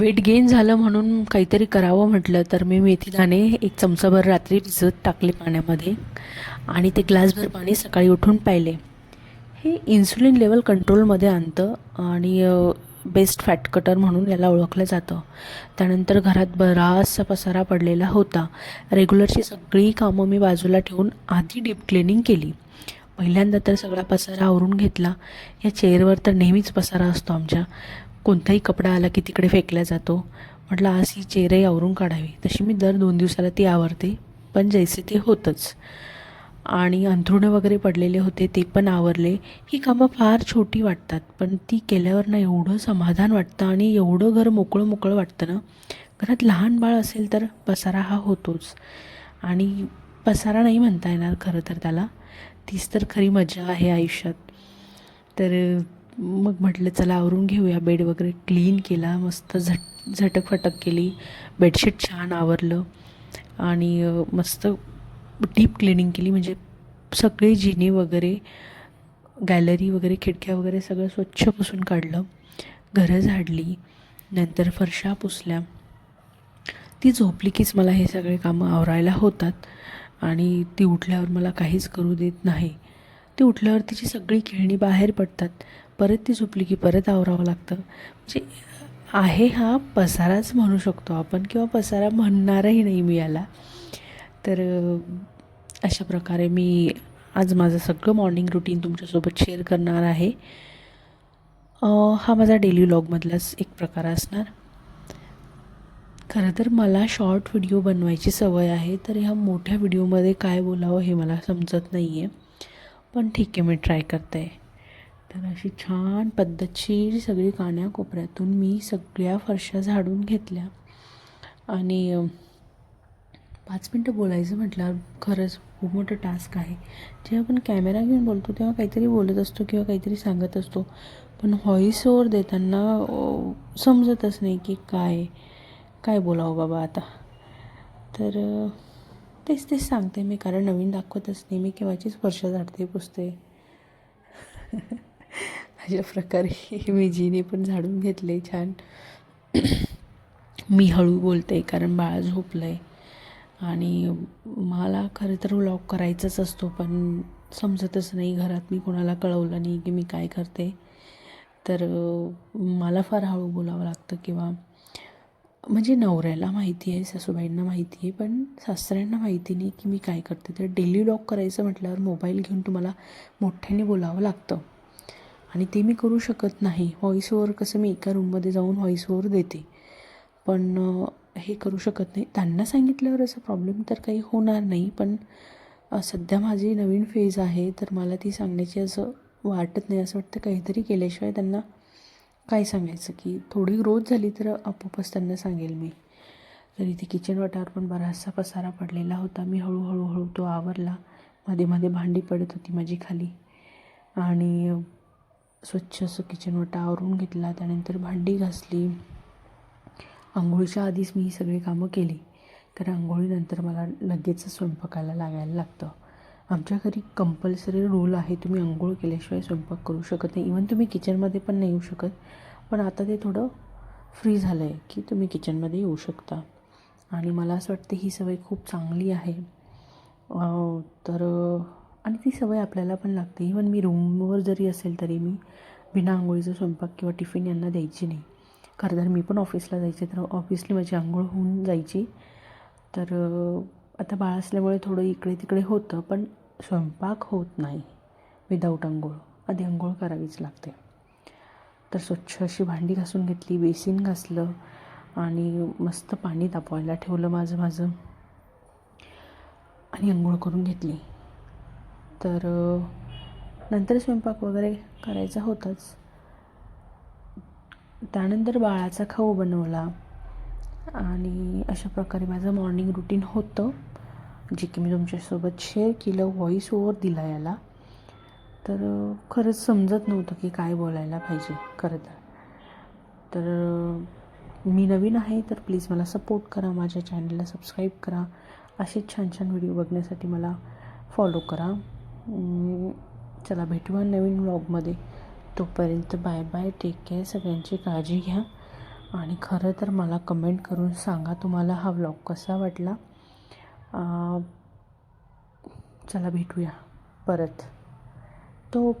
Weight gain झालं म्हणून काहीतरी करावं म्हटलं तर मी मेथी दाणे एक चमचाभर रात्री भिजत टाकले पाण्यामध्ये आणि ते ग्लासभर पाणी सकाळी उठून प्यायले. हे इन्सुलिन लेवल कंट्रोलमध्ये आणतं आणि बेस्ट फॅट कटर म्हणून याला ओळखलं जातं. त्यानंतर घरात बराचसा पसारा पडलेला होता. रेग्युलरची सगळी कामं मी बाजूला ठेवून आधी डीप क्लिनिंग केली. पहिल्यांदा तर सगळा पसारा आवरून घेतला. या चेअरवर तर नेहमीच पसारा असतो आमच्या. कोणताही कपडा आला की तिकडे फेकला जातो. म्हटलं आज ही चेअरही आवरून काढावी. तशी मी दर दोन दिवसाला ती आवरते. पण जैसे ते होतंच. आणि अंथरुणं वगैरे पडलेले होते ते पण आवरले. ही कामं फार छोटी वाटतात पण ती केल्यावर ना एवढं समाधान वाटतं आणि एवढं घर मोकळं मोकळं वाटतं ना. घरात लहान बाळ असेल तर पसारा हा होतोच. आणि पसारा नाही म्हणता येणार खरं तर त्याला. तीच तर खरी मजा आहे आयुष्यात. तर मग म्हटलं चला आवरून घेऊया. बेड वगैरे क्लीन केला मस्त झट झटक फटक केली. बेडशीट छान आवरलं आणि मस्त डीप क्लिनिंग केली. म्हणजे सगळे जिने वगैरे गॅलरी वगैरे खिडक्या वगैरे सगळं स्वच्छ पुसून काढलं. घरं झाडली. नंतर फरशा पुसल्या. ती झोपली कीच मला हे सगळे कामं आवरायला होतात आणि ती उठल्यावर मला काहीच करू देत नाही. ती उठल्यावर तिची सगळी खेळणी बाहेर पडतात. परत ती झोपली की परत आवरावं लागतं. म्हणजे आहे हा पसाराच म्हणू शकतो आपण किंवा पसारा म्हणणारही नाही मी याला. तर अशा प्रकारे मी आज माझं सगळं मॉर्निंग रुटीन तुमच्यासोबत शेअर करणार आहे. हा माझा डेली व्लॉगमधलाच एक प्रकार असणार. खरं तर मला शॉर्ट व्हिडिओ बनवायची सवय आहे तर ह्या मोठ्या व्हिडिओमध्ये काय बोलावं हे मला समजत नाही आहे पण ठीक आहे मी ट्राय करते. तर अशी छान पद्धतशीर सगळी कान्याकोपऱ्यातून मी सगळ्या फरशा झाडून घेतल्या. आणि पाच मिनटं बोलायचं म्हटल्यावर खरंच खूप मोठं टास्क आहे. जेव्हा आपण कॅमेरा घेऊन बोलतो तेव्हा काहीतरी बोलत असतो किंवा काहीतरी सांगत असतो. पण व्हॉईस ओवर देताना समजतच नाही की काय काय बोलावं बाबा आता. तर तेच तेच सांगते मी कारण नवीन दाखवतच नाही. मी केव्हाचीच वर्ष झाडते पुसते. अशा प्रकारे मी जीने पण झाडून घेतले छान. मी हळू बोलते कारण बाळा झोपलं आहे आणि मला खरं तर व्लॉग करायचाच असतो पण समजतच नाही. घरात मी कोणाला कळवलं नाही की मी काय करते. तर मला फार हळू बोलावं लागतं किंवा म्हणजे नवऱ्याला माहिती आहे सासूबाईंना माहिती आहे पण सासऱ्यांना माहिती नाही की मी काय करते. तर डेली लॉक करायचं म्हटल्यावर मोबाईल घेऊन तुम्हाला मोठ्याने बोलावं लागतं. आणि ते मी करू शकत नाही. व्हॉईस ओवर कसं मी एका रूममध्ये जाऊन व्हॉईस ओवर देते. पण हे करू शकत नाही. त्यांना सांगितल्यावर असा प्रॉब्लेम तर काही होणार नाही पण सध्या माझी नवीन फेज आहे. तर मला ती सांगण्याची असं वाटत नाही. असं वाटतं काहीतरी केल्याशिवाय त्यांना काय सांगायचं की थोडी रोज झाली तर आपोआपच त्यांना सांगेल मी. तर इथे किचन वाटावर पण बराचसा पसारा पडलेला होता. मी हळूहळू हळू तो आवरला. मध्ये मध्ये भांडी पडत होती माझी खाली. आणि स्वच्छ असं किचन वाटा आवरून घेतला. त्यानंतर भांडी घासली. आंघोळीच्या आधीच मी ही सगळी कामं केली. कारण आंघोळीनंतर मला लगेच स्वयंपाकाला लागायला लागतं. आमच्या घरी कंपल्सरी रूल आहे तुम्ही आंघोळ केल्याशिवाय स्वयंपाक करू शकत नाही. इवन तुम्ही किचनमध्ये पण नाही येऊ शकत. पण आता ते थोडं फ्री झालं आहे की तुम्ही किचनमध्ये येऊ शकता. आणि मला असं वाटतं ही सवय खूप चांगली आहे. तर आणि ती सवय आपल्याला पण लागते. इवन मी रूमवर जरी असेल तरी मी बिना आंघोळीचा स्वयंपाक किंवा टिफिन यांना द्यायची नाही. खरं तर मी पण ऑफिसला जायचे तर ऑफिसली माझी आंघोळ होऊन जायची. तर आता बाळ असल्यामुळे थोडं इकडे तिकडे होतं पण स्वयंपाक होत नाही विदाऊट अंघोळ. आधी अंघोळ करावीच लागते. तर स्वच्छ अशी भांडी घासून घेतली बेसिन घासलं आणि मस्त पाणी तापवायला ठेवलं माझं माझं. आणि अंघोळ करून घेतली. तर नंतर स्वयंपाक वगैरे करायचा होताच. त्यानंतर बाळाचा खाऊ बनवला आणि अशा प्रकारे माझं मॉर्निंग रुटीन होतं. जे की मी तुमच्यासोबत शेअर केलं व्हॉईस ओवर दिला याला. तर खरंच समजत नव्हतं की काय बोलायला पाहिजे खरं तर. तर मी नवीन आहे तर प्लीज मला सपोर्ट करा माझ्या चॅनलला सबस्क्राईब करा. असे छान छान व्हिडिओ बघण्यासाठी मला फॉलो करा. चला भेटूया नवीन व्लॉगमध्ये तोपर्यंत बाय बाय टेक केअर सगळ्यांची काळजी घ्या. आणि खरं तर मला कमेंट करून सांगा तुम्हाला हा व्लॉग कसा वाटला. चला भेटूया परत. तो